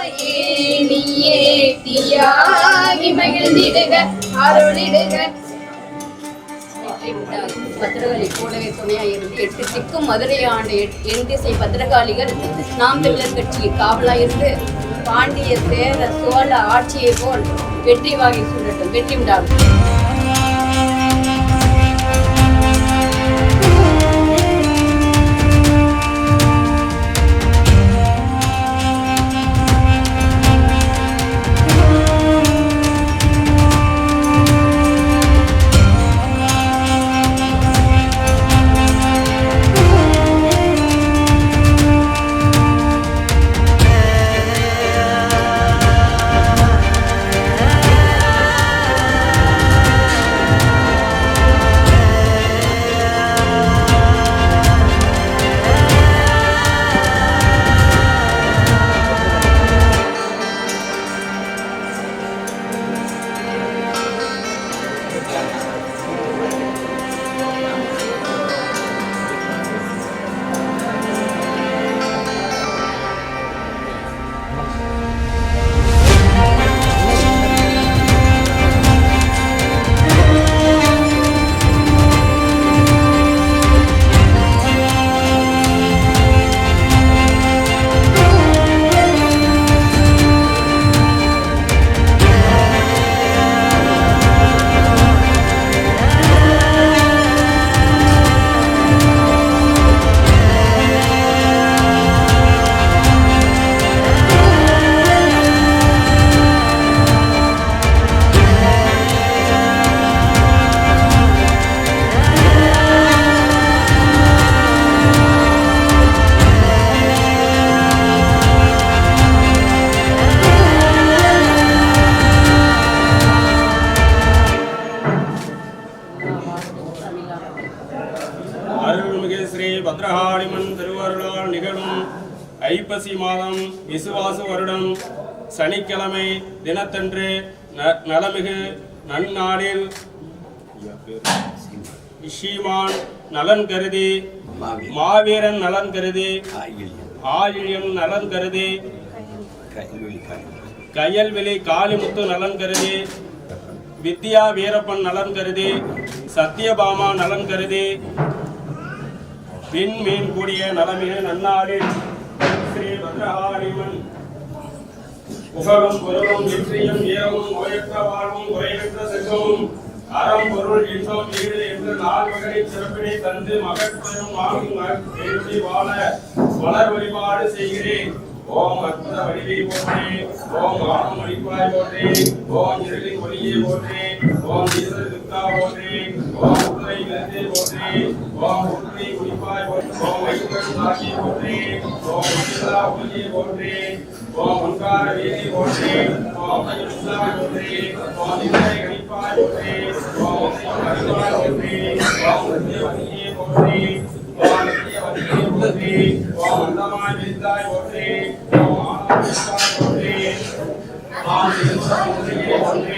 தாயே நீயே தீயாகி மகிழ்ந்திடுக அருளிடுக. பத்திரகாளி கூடவே துணையாக இருந்து எட்டு திக்கும் மதுரை ஆண்டு எட்- என் திசை பத்திரகாளிகள் நாம் தமிழர் கட்சிக்கு காவலாக இருந்து பாண்டிய சேர சோழ ஆட்சியை போல் வெற்றி வாகை சூழட்டும் வெற்றி உண்டாகும். ஐப்பசி மாதம் விசுவாசு வருடம் சனிக்கிழமை தினத்தன்று நலமிகு நன்னாளில் இஷிமான் நலன் கருதி மாவீரன். நலன் கருதி ஆயிழியம் நலன் கருதி கயல்வெளி காளிமுத்து நலன் கருதி வித்யா வீரப்பன் நலன் கருதி சத்யபாமா நலன் கருதி பின் மீன் கூடிய நலமிகு நன்னாளில் ஸ்ரீ பத்ரகாளிமன் வெற்றியும் நோயற்ற வாழ்வும் குறைவற்ற செல்வமும் அறம் பொருள் இன்பம் என்று சிறப்பினை தந்து வாங்கும் எழுதி வாழ வளர் வழிபாடு செய்கிறேன். ஓம் அற்புத வடிவை போற்றே ஓம் ஆணம் ஒளிப்பாய் போற்றே ஓம் இருளின் ஒளியை போற்றே ஓம் ஈஸ்வர துர்கா போற்றே ஓம் உத்தரை போற்றே ஓம் உத்தரை ஒளிப்பாய் போற்றே ஓம் வைகுண்டம் சாட்சி போற்றே ஓம் உச்சிதா ஒளியை போற்றே ஓம் ஒன்கார வீதி போற்றே ஓம் அயுஷ்ணா போற்றே ஓம் இசை கணிப்பாய் போற்றே ஓம் அறிவாய் போற்றே ஓம் சத்தியவதியே போற்றே ஓம் நித்தியவதியே போற்றே ஓம் அந்தமாய் விரிந்தாய் போற்றே ஓம் ஆனந்தாய் போற்றே ஓம்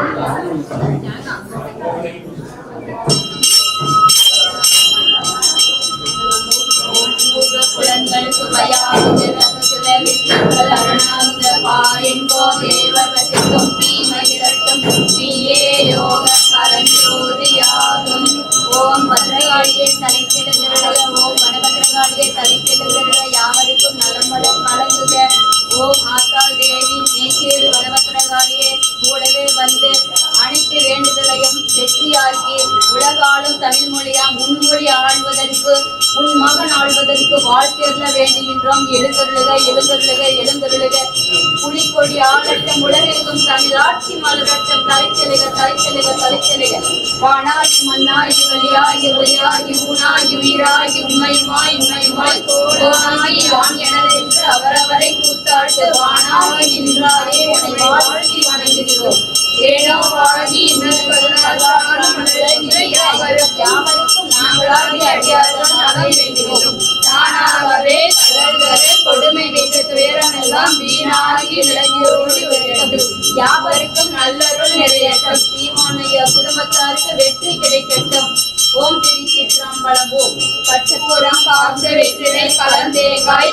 Obrigado. தமிழ் மொழியா முன்மொழி ஆழ்வதற்கு உன் மகன் ஆழ்வதற்கு வாழ்த்தெருள வேண்டுகின்றோம். எழுந்தருளுக எழுந்தருளுக எழுந்தருளுக. புலிக்கொடி ஆகட்டம் உலகெங்கும் தமிழ் ஆட்சி மலரட்டம். தலைச்செலுக தலைச்செலுக தலைச்செலுக வானாகி மண்ணாகி வழியாகி ஒளியாகி ஊனாகி உயிராகி உண்மையுமாய் உண்மையுமாய் கோடாகி வான் எனதென்று அவரவரை கூத்தாட்டு. வானாகி நின்றாரே உன்னை வாழ்த்தி வணங்குகிறோம். ஏனோவாகி யாவருக்கும் நாங்களாகி அடியார்கள் நகை வேண்டுகிறோம். தானாகவே கடல்களே கொடுமை வைத்த துயரமெல்லாம் வீணாகி விலகியோடி வருகிறது. யாவருக்கும் நல்லருள் நிறையட்டும் தீமானைய குடும்பத்தாருக்கு வெற்றி கிடைக்கட்டும். ஓம் திருச்சிற்றம்பலம் ஓம் பச்சைப்புறம் காத்த வெற்றிலை கலந்த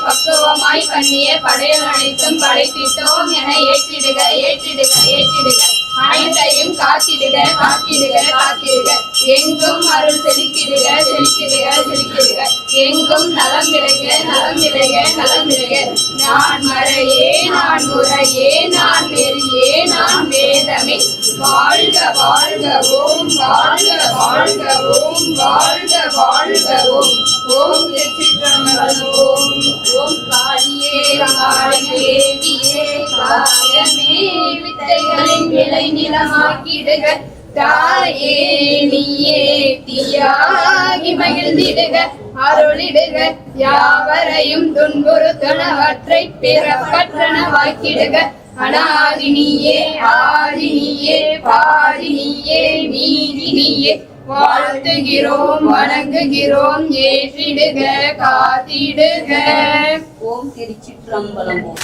பக்குவமாய் பண்ணிய படையல் அனைத்தும் படைத்திட்டோம் என ஏற்றிடுக ஏற்றிடுக ஏற்றிடுக. அனைத்தையும் காத்திடுக காத்திடுக காத்திடுக. எங்கும் அருள் செலுத்திடுக செலுத்திடுக செலுத்திடுக. எங்கும் நலம் விளைக நலம் விளைக நலம் விளைக. நான் மறையே நான் முறையே நான் வெறியே நான் வேதமே. வாழ்க வாழ்க ஓம் வாழ்க வாழ்க ஓம் வாழ்க வாழ்க ஓம். ஓம் ஓம் ஓம் காளியே காளியே வித்தைகளின் விளை நிலமாக்கிடுக தாயே நீயே தீயாகி மகிழ்ந்திடுக. அருளிடுக யாவரையும் துன்புறுத்தனவற்றை பிறப்பற்றனவாக்கிடுக. அனாதினியே ஆதினியே பாதினியே நீதினியே வாழ்த்துகிறோம் வணங்குகிறோம் ஏற்றிடுக காத்திடுக. ஓம் திருச்சிற்றம்பலம் ஓம்.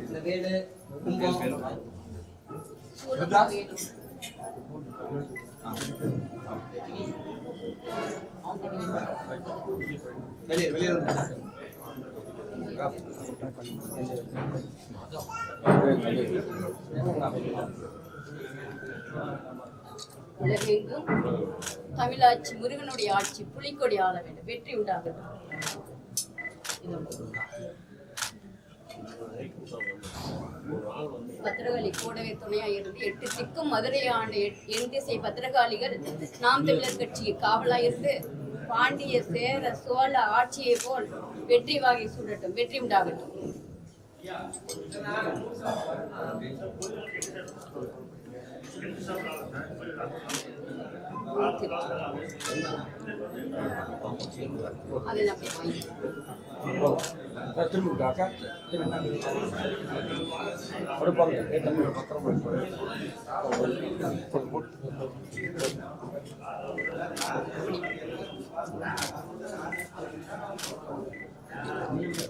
இந்த வீடு கும்பம் வெளியே வெளியே உலகெங்கும் தமிழாட்சி முருகனுடைய ஆட்சி புலிக்கொடி ஆள வேண்டும். வெற்றி உண்டாகட்டும். பத்திரகாளி கூடவே துணையாக இருந்து எட்டு திக்கும் மதுரை ஆண்டு என் திசை பத்திரகாளிகள். நாம் தமிழர் கட்சிக்கு காவலாக இருந்து பாண்டிய சேர சோழ ஆட்சியை போல் வெற்றி வாகை சூடட்டும். வெற்றி உண்டாகட்டும். அதை நம்ம வாங்கி எங்க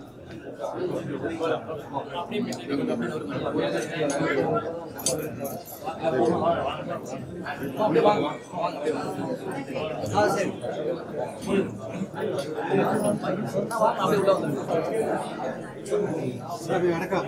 வணக்கம்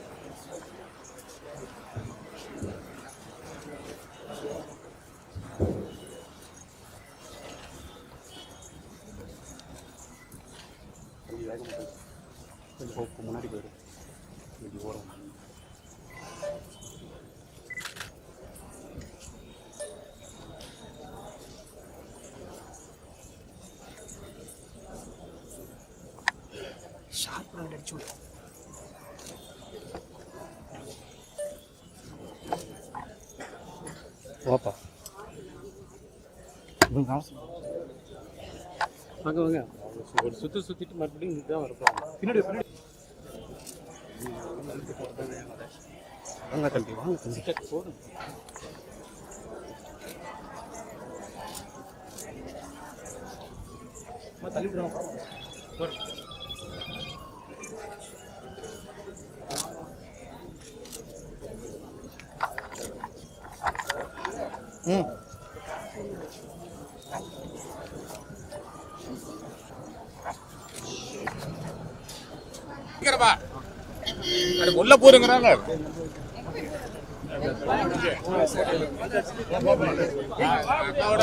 சாமி வணக்கம் வாப்பா வாங்க வாங்க. ஒரு சுத்து சுத்திட்டு மறுபடியும் இதுதான் வரப்போம் பின்னாடி பின்னாடி. வாங்க தம்பி வாங்க தம்பி. போதும் தள்ளிவிடுறோம் ம். அது உள்ள போருங்கிறாங்க அக்காவோட